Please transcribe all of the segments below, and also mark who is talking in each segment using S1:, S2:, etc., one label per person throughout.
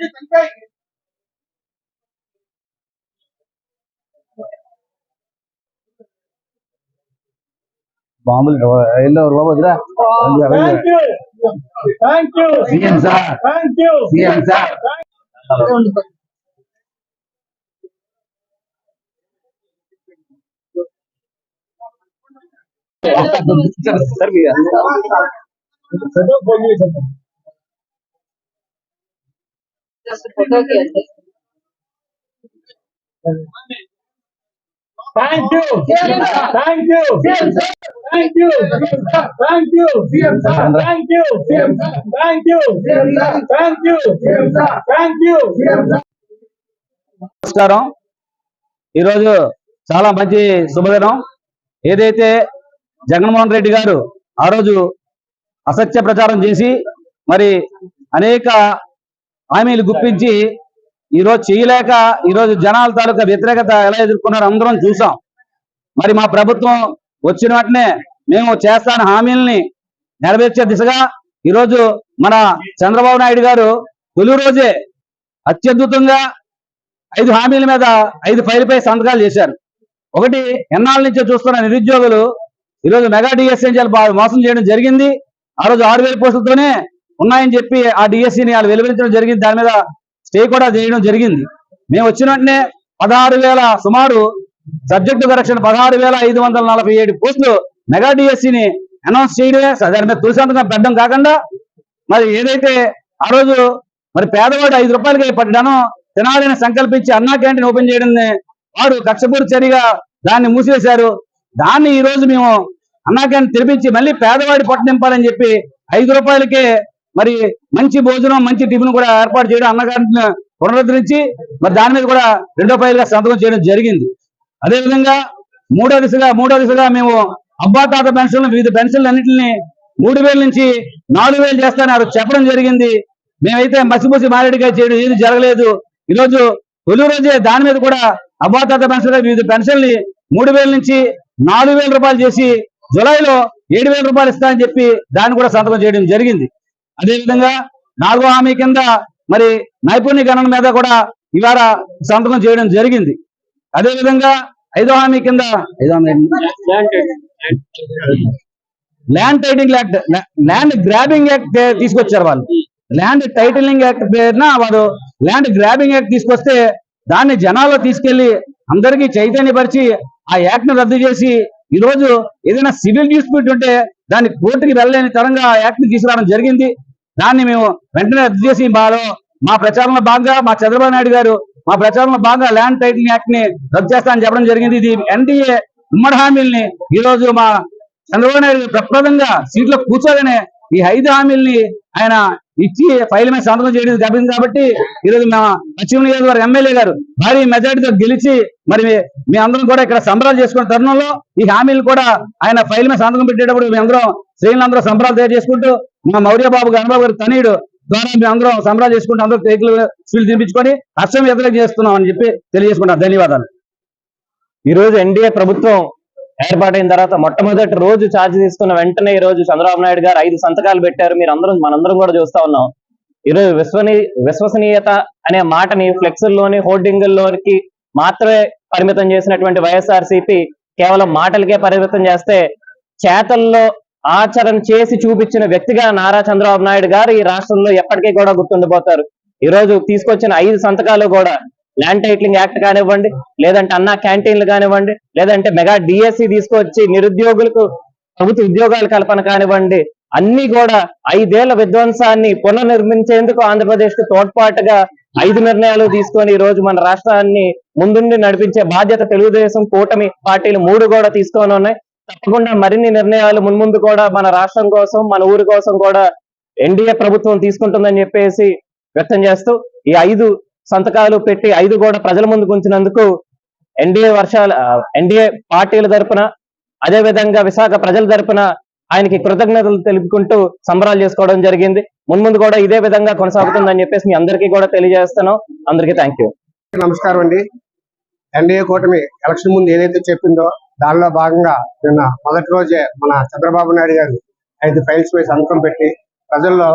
S1: You can fake it.
S2: మామూలుగా yellow Babu
S3: వద్దురా
S2: CM sir CM sir sir
S3: thank you thank you thank you thank you thank you thank you thank you thank you
S2: నమస్కారం. ఈరోజు చాలా మంచి శుభదినం. ఏదైతే జగన్మోహన్ రెడ్డి గారు ఆ రోజు అసత్య ప్రచారం చేసి మరి అనేక హామీలు గుప్పించి ఈరోజు చేయలేక ఈరోజు జనాల తాలూకా వ్యతిరేకత ఎలా ఎదుర్కొన్నారో అందరం చూసాం. మరి మా ప్రభుత్వం వచ్చిన వెంటనే మేము చేస్తాన హామీలని నెరవేర్చే దిశగా ఈరోజు మన చంద్రబాబు నాయుడు గారు తొలి రోజే అత్యద్భుతంగా ఐదు హామీల మీద ఐదు ఫైల్పై సంతకాలు చేశారు. ఒకటి ఎన్నాళ్ళ నుంచో చూస్తున్న నిరుద్యోగులు ఈరోజు మెగా డిఎస్ఎన్జిఎల్ మోసం చేయడం జరిగింది. ఆ రోజు ఆరు వేల పోస్టులతోనే ఉన్నాయని చెప్పి ఆ డిఎస్సిని వాళ్ళు వెలువరించడం జరిగింది. దాని మీద స్టే కూడా చేయడం జరిగింది. మేము వచ్చిన వెంటనే పదహారు వేల సుమారు సబ్జెక్టు కరెక్షన్ పదహారు వేల ఐదు వందల నలభై ఏడు పోస్టులు మెగా డిఎస్సిని అనౌన్స్ చేయడమే దాని మీద తులసంతకం పెట్టడం కాకుండా మరి ఏదైతే ఆ రోజు మరి పేదవాడు ఐదు రూపాయలకి పడ్డానో తినాలని సంకల్పించి అన్నా క్యాంటీన్ ఓపెన్ చేయడం వారు కక్షపూర్ చర్యగా దాన్ని మూసివేశారు. దాన్ని ఈ రోజు మేము అన్నా క్యాంటీన్ తెరిపించి మళ్ళీ పేదవాడి పొట్ట నింపాలని చెప్పి ఐదు రూపాయలకే మరి మంచి భోజనం మంచి టిఫిన్ కూడా ఏర్పాటు చేయడం అన్నగారిని పునరుద్ధరించి మరి దాని మీద కూడా రెండో పైలుగా సంతకం చేయడం జరిగింది. అదేవిధంగా మూడో దిశగా మూడో దిశగా మేము అబ్బా తాత పెన్షన్లు వివిధ పెన్షన్లు అన్నింటిని మూడు వేల నుంచి నాలుగు వేలు చేస్తానని అది చెప్పడం జరిగింది. మేమైతే మసిపూసి మారేడుగా చేయడం ఏది జరగలేదు. ఈరోజు తొలి రోజే దాని మీద కూడా అబ్బా తాత పెన్షన్ వివిధ పెన్షన్లు మూడు వేల నుంచి నాలుగు వేల రూపాయలు చేసి జులైలో ఏడు వేల రూపాయలు ఇస్తానని చెప్పి దాన్ని కూడా సంతకం చేయడం జరిగింది. అదేవిధంగా నాలుగో హామీ కింద మరి నైపుణ్య గణన మీద కూడా ఇవాళ సంతకం చేయడం జరిగింది. అదేవిధంగా ఐదో హామీ కింద ఐదో land titling act land grabbing act తీసుకొచ్చారు వాళ్ళు. ల్యాండ్ టైటిలింగ్ యాక్ట్ పేరున వారు ల్యాండ్ గ్రాబింగ్ యాక్ట్ తీసుకొస్తే దాన్ని జనాల్లో తీసుకెళ్ళి అందరికీ చైతన్యపరిచి ఆ యాక్ట్ను రద్దు చేసి ఈ రోజు ఏదైనా సివిల్ డిస్ప్యూట్ ఉంటే దాన్ని కోర్టుకి వెళ్ళలేని తరంగా ఆ యాక్ట్ని తీసుకురావడం జరిగింది. దాన్ని మేము వెంటనే రద్దు చేసి బాలో మా ప్రచారంలో భాగంగా మా చంద్రబాబు నాయుడు గారు మా ప్రచారంలో భాగంగా ల్యాండ్ టైటిల్ యాక్ట్ని రద్దు చేస్తామని చెప్పడం జరిగింది. ఇది ఎన్డీఏ ఉమ్మడి హామీల్ని ఈ రోజు మా చంద్రబాబు నాయుడు ప్రప్రదంగా సీట్లో కూర్చోగానే ఈ ఐదు హామీల్ని ఆయన ఇచ్చి ఫైల్ మీద సంతకం చేయడం జరిగింది కాబట్టి ఈరోజు మా పశ్చిమ నియోజకవర్గ ఎమ్మెల్యే గారు భారీ మెజార్టీతో గెలిచి మరి మీ- మీ అందరం కూడా ఇక్కడ సంబరాలు చేసుకున్న తరుణంలో ఈ హామీలు కూడా ఆయన ఫైల్ మీద సంతకం పెట్టేటప్పుడు మీ అందరం శ్రేణులందరూ సంబరాలు తయారు చేసుకుంటూ మా మౌర్య బాబు గణబాబు గారు తనయుడు ద్వారా మేము అందరం సంబరాలు చేసుకుంటూ అందరూ కేకులు స్వీట్లు తినిపించుకొని హర్షం వ్యక్తం చేస్తున్నాం అని చెప్పి తెలియజేసుకుంటాం ధన్యవాదాలు.
S4: ఈ రోజు ఎన్డీఏ ప్రభుత్వం ఏర్పాటైన తర్వాత మొట్టమొదటి రోజు ఛార్జ్ తీసుకున్న వెంటనే ఈ రోజు చంద్రబాబు నాయుడు గారు ఐదు సంతకాలు పెట్టారు. మీరు అందరం మనందరం కూడా చూస్తా ఉన్నాం. ఈ రోజు విశ్వసనీయత అనే మాటని ఫ్లెక్సుల్లోని హోర్డింగుల్లోకి మాత్రమే పరిమితం చేసినటువంటి వైఎస్ఆర్సీపీ కేవలం మాటలకే పరిమితం చేస్తే చేతల్లో ఆచరణ చేసి చూపించిన వ్యక్తిగా నారా చంద్రబాబు నాయుడు గారు ఈ రాష్ట్రంలో ఎప్పటికీ కూడా గుర్తుండిపోతారు. ఈ రోజు తీసుకొచ్చిన ఐదు సంతకాలు కూడా ల్యాండ్ టైటిలింగ్ యాక్ట్ కానివ్వండి లేదంటే అన్నా క్యాంటీన్లు కానివ్వండి లేదంటే మెగా డిఎస్సి తీసుకొచ్చి నిరుద్యోగులకు ప్రభుత్వ ఉద్యోగాలు కల్పన కానివ్వండి అన్ని కూడా ఐదేళ్ళ విధ్వంసాన్ని పునర్నిర్మించేందుకు ఆంధ్రప్రదేశ్కు తోడ్పాటుగా ఐదు నిర్ణయాలు తీసుకొని ఈ రోజు మన రాష్ట్రాన్ని ముందుండి నడిపించే బాధ్యత తెలుగుదేశం కూటమి పార్టీలు మూడు కూడా తీసుకొని ఉన్నాయి. తప్పకుండా మరిన్ని నిర్ణయాలు మున్ముందు కూడా మన రాష్ట్రం కోసం మన ఊరి కోసం కూడా ఎన్డీఏ ప్రభుత్వం తీసుకుంటుందని చెప్పేసి వ్యక్తం చేస్తూ ఈ ఐదు సంతకాలు పెట్టి ఐదు కూడా ప్రజల ముందుకు ఉంచినందుకు ఎన్డీఏ వర్షాల ఎన్డీఏ పార్టీల తరపున అదే విధంగా విశాఖ ప్రజల తరపున ఆయనకి కృతజ్ఞతలు తెలుపుకుంటూ సంబరాలు చేసుకోవడం జరిగింది. మున్ముందు కూడా ఇదే విధంగా కొనసాగుతుందని చెప్పేసి మీ అందరికీ కూడా తెలియజేస్తున్నాం. అందరికీ థ్యాంక్ యూ
S5: నమస్కారం అండి. ఎన్డీఏ కూటమి ఎలక్షన్ ముందు ఏదైతే చెప్పిందో దానిలో భాగంగా నిన్న మొదటి రోజే మన చంద్రబాబు నాయుడు గారు ఐదు ఫైల్స్ పై సంతకం పెట్టి ప్రజల్లో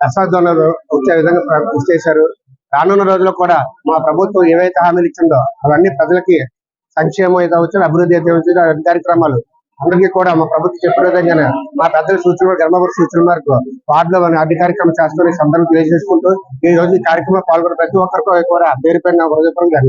S5: అసాధ్యాలు వచ్చే విధంగా కృషి చేశారు. రానున్న రోజుల్లో కూడా మా ప్రభుత్వం ఏవైతే హామీలు ఇచ్చిందో అవన్నీ ప్రజలకి సంక్షేమం అయితే వచ్చిన అభివృద్ధి అయితే వచ్చిన కార్యక్రమాలు అందరికీ కూడా మా ప్రభుత్వం చెప్పిన విధంగానే మా పెద్దల సూచన ధర్మపురి సూచన మేరకు వార్డులో అన్ని కార్యక్రమం చేస్తున్న సందర్భం తెలియజేసుకుంటూ ఈ రోజు ఈ కార్యక్రమంలో పాల్గొన్న ప్రతి ఒక్కరికి కూడా పేరు పైన హృదయపూర్వక